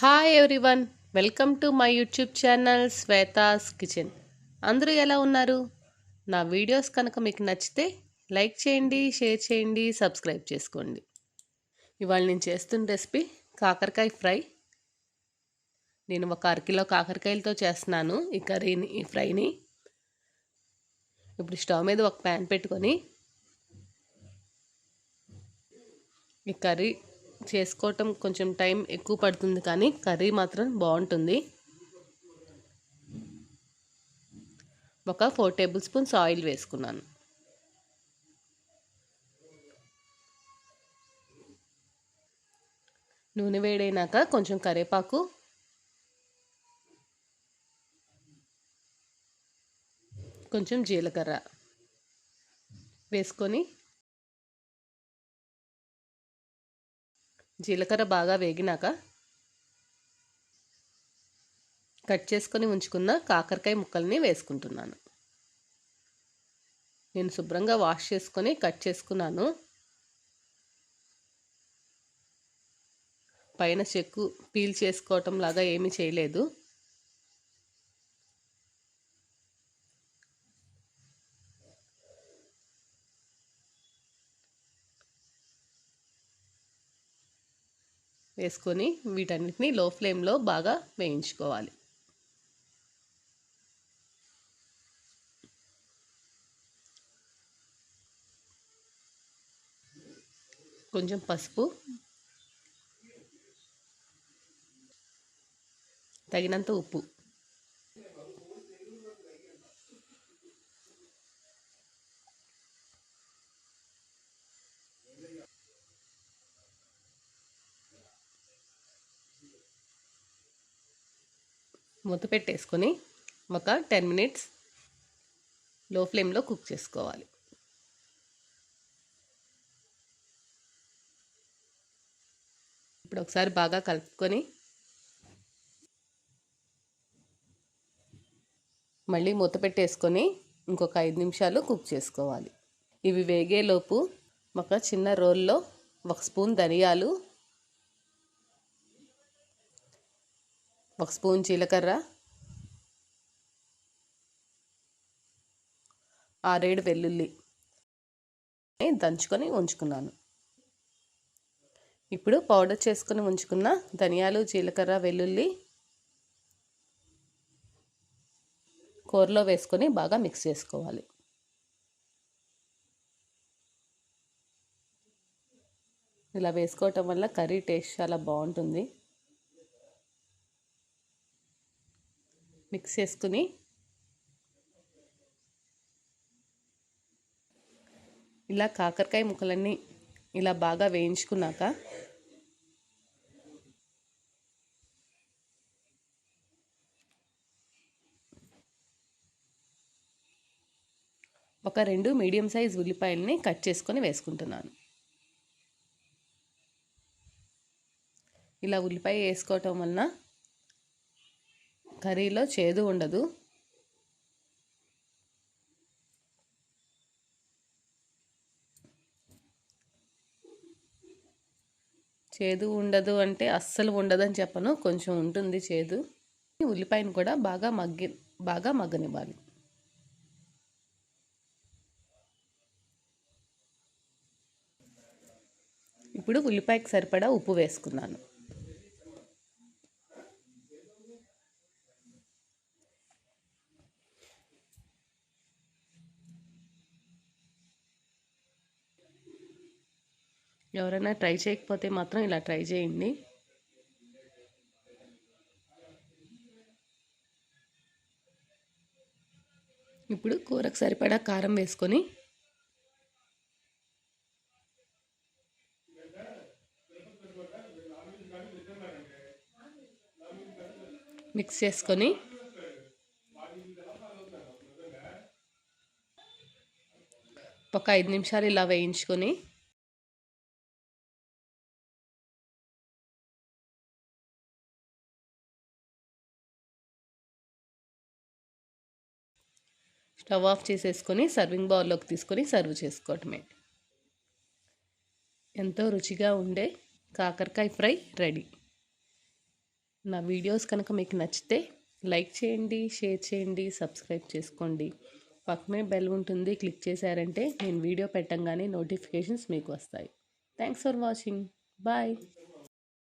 Hi everyone welcome to my YouTube channel Shweta's kitchen అందరూ ఎలా ఉన్నారు? నా వీడియోస్ కనుక మీకు నచ్చితే లైక్ చేయండి షేర్ చేయండి సబ్స్క్రైబ్ చేసుకోండి. ఇవాళ నేను చేస్తున్న రెసిపీ కాకరకాయ ఫ్రై. నేను ఒక అరకిలో కాకరకాయలతో చేస్తున్నాను ఈ కర్రీని ఈ ఫ్రైని. ఇప్పుడు స్టవ్ మీద ఒక ప్యాన్ పెట్టుకొని ఈ కర్రీ చేసుకోవటం కొంచెం టైం ఎక్కువ పడుతుంది కానీ కర్రీ మాత్రం బాగుంటుంది. ఒక ఫోర్ టేబుల్ స్పూన్స్ ఆయిల్ వేసుకున్నాను. నూనె వేడైనాక కొంచెం కరివేపాకు కొంచెం జీలకర్ర వేసుకొని జీలకర్ర బాగా వేగినాక కట్ చేసుకొని ఉంచుకున్న కాకరకాయ ముక్కల్ని వేసుకుంటున్నాను. నేను శుభ్రంగా వాష్ చేసుకొని కట్ చేసుకున్నాను. పైన చెక్కు పీల్ చేసుకోవటం లాగా ఏమీ చేయలేదు. వేసుకొని వీటన్నిటిని లో ఫ్లేమ్లో బాగా వేయించుకోవాలి. కొంచెం పసుపు తగినంత ఉప్పు. మూత పెట్టేసుకొని ఒక టెన్ మినిట్స్లో ఫ్లేమ్లో కుక్ చేసుకోవాలి. ఇప్పుడు ఒకసారి బాగా కలుపుకొని మళ్ళీ మూత పెట్టేసుకొని ఇంకొక ఐదు నిమిషాలు కుక్ చేసుకోవాలి. ఇవి వేగేలోపు ఒక చిన్న రోల్లో ఒక స్పూన్ ధనియాలు ఒక స్పూన్ జీలకర్ర ఆరేడు వెల్లుల్లి దంచుకొని ఉంచుకున్నాను. ఇప్పుడు పౌడర్ చేసుకొని ఉంచుకున్న ధనియాలు జీలకర్ర వెల్లుల్లి కూరలో వేసుకొని బాగా మిక్స్ చేసుకోవాలి. ఇలా వేసుకోవటం వల్ల కర్రీ టేస్ట్ చాలా బాగుంటుంది. మిక్స్ చేసుకుని ఇలా కాకరకాయ ముక్కలన్నీ ఇలా బాగా వేయించుకున్నాక ఒక రెండు మీడియం సైజ్ ఉల్లిపాయలని కట్ చేసుకొని వేసుకుంటున్నాను. ఇలా ఉల్లిపాయ వేసుకోవటం వలన కర్రీలో చేదు ఉండదు. చేదు ఉండదు అంటే అస్సలు ఉండదని చెప్పను. కొంచెం ఉంటుంది చేదు. ఉల్లిపాయను కూడా బాగా మగ్గి బాగా మగ్గనివ్వాలి. ఇప్పుడు ఉల్లిపాయకి సరిపడా ఉప్పు వేసుకున్నాను. ఎవరైనా ట్రై చేయకపోతే మాత్రం ఇలా ట్రై చేయండి. ఇప్పుడు కూరకు సరిపడా కారం వేసుకొని మిక్స్ చేసుకొని ఒక ఐదు నిమిషాలు ఇలా వేయించుకొని స్టవ్ ఆఫ్ చేసేసుకొని సర్వింగ్ బౌల్లోకి తీసుకొని సర్వ్ చేసుకోవటమే. ఎంతో రుచిగా ఉండే కాకరకాయ ఫ్రై రెడీ. నా వీడియోస్ కనుక మీకు నచ్చితే లైక్ చేయండి షేర్ చేయండి సబ్స్క్రైబ్ చేసుకోండి. పక్కనే బెల్ ఉంటుంది క్లిక్ చేశారంటే నేను వీడియో పెట్టంగానే నోటిఫికేషన్స్ మీకు వస్తాయి. Thanks for watching. బాయ్.